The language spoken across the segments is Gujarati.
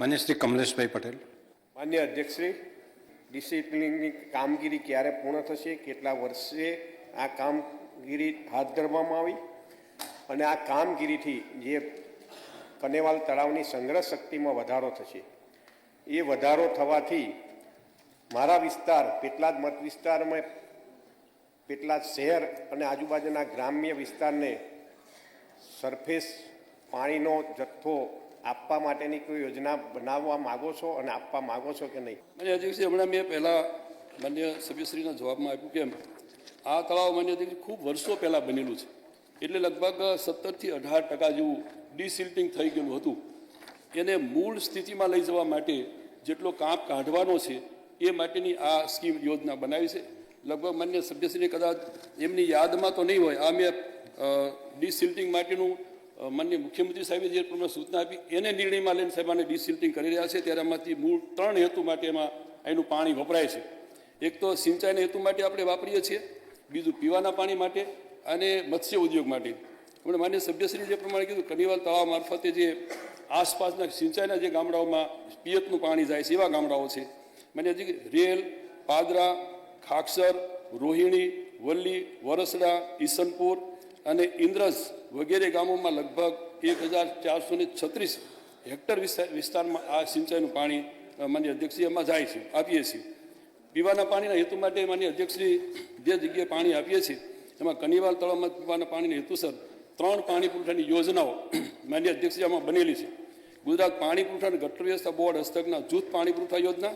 માન્ય શ્રી કમલેશભાઈ પટેલ. માન્ય અધ્યક્ષશ્રી, ડિસિપ્લિનની કામગીરી ક્યારે પૂર્ણ થશે, કેટલા વર્ષે આ કામગીરી હાથ ધરવામાં આવી અને આ કામગીરીથી જે કનેવાલ તળાવની સંગ્રહ શક્તિમાં વધારો થશે. એ વધારો થવાથી મારા વિસ્તાર, પેટલાદ મત વિસ્તારમાં, પેટલાદ શહેર અને આજુબાજુના ગ્રામ્ય વિસ્તારને સરફેસ પાણીનો જથ્થો આપવા માટેની કોઈ યોજના બનાવવા માગો છો અને આપવા માગો છો કે નહીં? મને અધ્યક્ષજી હમણાં મેં પહેલાં માન્ય સભ્યશ્રીના જવાબમાં આપ્યું કેમ આ તળાવ માન્ય અધ્યક્ષ ખૂબ વર્ષો પહેલાં બનેલું છે. એટલે લગભગ સત્તરથી અઢાર ટકા જેવું ડિસિલ્ટિંગ થઈ ગયેલું હતું. એને મૂળ સ્થિતિમાં લઈ જવા માટે જેટલો કાંપ કાઢવાનો છે, એ માટેની આ સ્કીમ યોજના બનાવી છે. લગભગ માન્ય સભ્યશ્રીને કદાચ એમની યાદમાં તો નહીં હોય, આ મેં ડિસિલ્ટિંગ માટેનું માનનીય મુખ્યમંત્રી સાહેબે જે પ્રમાણે સૂચના આપી, એને નિર્ણયમાં લઈને સાહેબ આને ડિસિલ્ટિંગ કરી રહ્યા છે. ત્યારે આમાંથી મૂળ ત્રણ હેતુ માટે એમાં એનું પાણી વપરાય છે. એક તો સિંચાઈના હેતુ માટે આપણે વાપરીએ છીએ, બીજું પીવાના પાણી માટે અને મત્સ્ય ઉદ્યોગ માટે. હમણાં માન્ય સભ્યશ્રી જે પ્રમાણે કીધું કનિવાલ તળાવ મારફતે જે આસપાસના સિંચાઈના જે ગામડાઓમાં પિયતનું પાણી જાય છે, એવા ગામડાઓ છે. મને હજી રેલ, પાદરા ખાકસર રોહિણી, વલ્લી, વરસડા, ઈસનપુર અને ઇન્દ્રજ વગેરે ગામોમાં લગભગ એક હજાર ચારસો ને છત્રીસ હેક્ટર વિસ્તારમાં આ સિંચાઈનું પાણી માન્ય અધ્યક્ષશ્રી જાય છે, આપીએ છીએ. પીવાના પાણીના હેતુ માટે માન્ય અધ્યક્ષશ્રી જે જગ્યાએ પાણી આપીએ છીએ, એમાં કનિવાલ તળાવમાં પીવાના પાણીના હેતુસર ત્રણ પાણી પુરવઠાની યોજનાઓ માન્ય અધ્યક્ષશ્રી બનેલી છે. ગુજરાત પાણી પુરવઠા અને ગટર વ્યવસ્થા બોર્ડ હસ્તકના જૂથ પાણી પુરવઠા યોજના,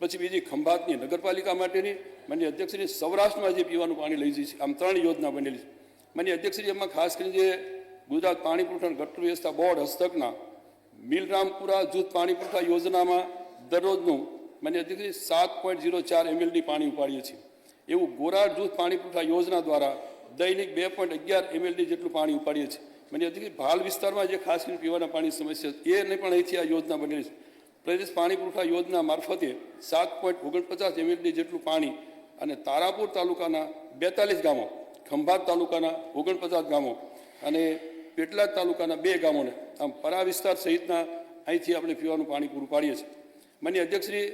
પછી બીજી ખંભાતની નગરપાલિકા માટેની માન્ય અધ્યક્ષશ્રી સૌરાષ્ટ્રમાં જે પીવાનું પાણી લઈ જઈ છે, આમ ત્રણ યોજના બનેલી છે. માન્ય અધ્યક્ષશ્રી, એમાં ખાસ કરીને જે ગુજરાત પાણી પુરવઠા ગટર વ્યવસ્થા બોર્ડ હસ્તકના મિલરામપુરા જૂથ પાણી પુરવઠા યોજનામાં દરરોજનું માન્ય અધ્યક્ષશ્રી સાત પોઈન્ટ ઝીરો ચાર એમએલડી પાણી ઉપાડીએ છીએ. એવું ગોરાડ જૂથ પાણી પુરવઠા યોજના દ્વારા દૈનિક બે પોઈન્ટ અગિયાર એમએલડી જેટલું પાણી ઉપાડીએ છીએ. માન્ય અધ્યક્ષશ્રી, ભાલ વિસ્તારમાં જે ખાસ કરીને પીવાના પાણીની સમસ્યા એને પણ અહીંથી આ યોજના બનેલી છે. પ્રદેશ પાણી પુરવઠા યોજના મારફતે સાત પોઈન્ટ ઓગણપચાસ એમએલડી જેટલું પાણી અને તારાપુર તાલુકાના બેતાલીસ ગામો ખંભાત તાલુકાના ઓગણપચાસ ગામો અને પેટલાદ તાલુકાના બે ગામોને આમ પરા વિસ્તાર સહિતના અહીંથી આપણે પીવાનું પાણી પૂરું પાડીએ છીએ. માન્ય અધ્યક્ષશ્રી,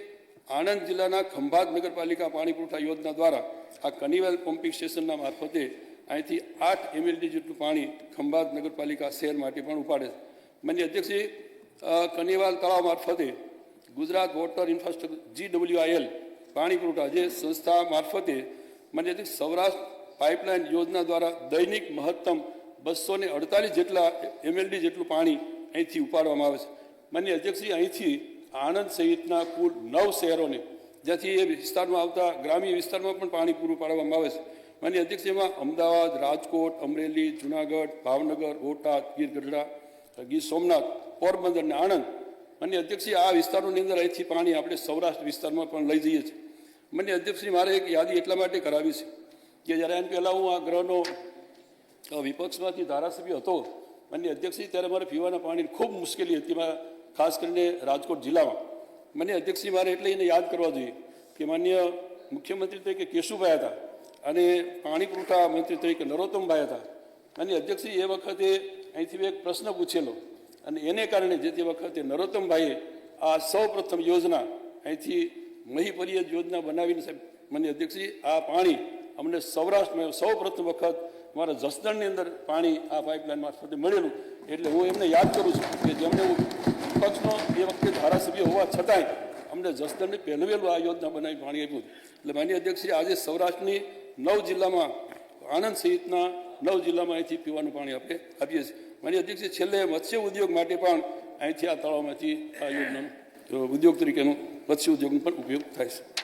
આણંદ જિલ્લાના ખંભાત નગરપાલિકા પાણી પુરવઠા યોજના દ્વારા આ કનિવેલ પમ્પિંગ સ્ટેશનના મારફતે અહીંથી આઠ એમએલડી જેટલું પાણી ખંભાત નગરપાલિકા શહેર માટે પણ ઉપાડે છે. માન્ય અધ્યક્ષશ્રી કનિવાલ તળાવ મારફતે Gujarat water infrastructure G WIL પાણી પુરવઠા જે સંસ્થા મારફતે માન્ય અધ્યક્ષ સૌરાષ્ટ્ર પાઇપલાઇન યોજના દ્વારા દૈનિક મહત્તમ બસો ને અડતાલીસ જેટલા એમએલડી જેટલું પાણી અહીંથી ઉપાડવામાં આવે છે. માન્ય અધ્યક્ષજી, અહીંથી આણંદ સહિતના કુલ નવ શહેરોને, જ્યાંથી એ વિસ્તારમાં આવતા ગ્રામ્ય વિસ્તારમાં પણ પાણી પૂરું પાડવામાં આવે છે. માન્ય અધ્યક્ષ એમાં અમદાવાદ, રાજકોટ, અમરેલી, જુનાગઢ, ભાવનગર, બોટાદ, ગીર ગઢડા, ગીર સોમનાથ, પોરબંદર અને આણંદ. માન્ય અધ્યક્ષી આ વિસ્તારોની અંદર અહીંથી પાણી આપણે સૌરાષ્ટ્ર વિસ્તારમાં પણ લઈ જઈએ છીએ. માન્ય અધ્યક્ષશ્રી મારે એક યાદી એટલા માટે કરાવી છે. કે જ્યારે એમ પહેલાં હું આ ગ્રહનો વિપક્ષમાંથી ધારાસભ્ય હતો અને અધ્યક્ષશ્રી ત્યારે મારે પીવાના પાણીની ખૂબ મુશ્કેલી હતી મારા ખાસ કરીને રાજકોટ જિલ્લામાં. મને અધ્યક્ષશ્રી મારે એટલે એને યાદ કરવા જોઈએ કે માન્ય મુખ્યમંત્રી તરીકે કેશુભાઈ હતા અને પાણી પુરવઠા મંત્રી તરીકે નરોત્તમભાઈ હતા. અને અધ્યક્ષશ્રી એ વખતે અહીંથી મેં એક પ્રશ્ન પૂછેલો અને એને કારણે જે તે વખતે નરોત્તમભાઈએ આ સૌ પ્રથમ યોજના અહીંથી મહી પરિયદ યોજના બનાવીને સાહેબ મને અધ્યક્ષજી, આ પાણી અમને સૌરાષ્ટ્રમાં સૌ પ્રથમ વખત મારા જસદણની અંદર પાણી આ પાઇપલાઇન મારફતે મળેલું. એટલે હું એમને યાદ કરું છું કે જેમને હું વિપક્ષનો એ વખતે ધારાસભ્ય હોવા છતાંય અમને જસદણને પહેલવેલું આ યોજના બનાવી પાણી આપ્યું. એટલે માન્ય અધ્યક્ષશ્રી, આજે સૌરાષ્ટ્રની નવ જિલ્લામાં આણંદ સહિતના નવ જિલ્લામાં અહીંથી પીવાનું પાણી આપણે આપીએ છીએ. માન્ય અધ્યક્ષ છેલ્લે મત્સ્ય ઉદ્યોગ માટે પણ અહીંથી આ તળાવમાંથી આ યોજનાનો, ઉદ્યોગ તરીકેનો મત્સ્ય ઉદ્યોગનો પણ ઉપયોગ થાય છે.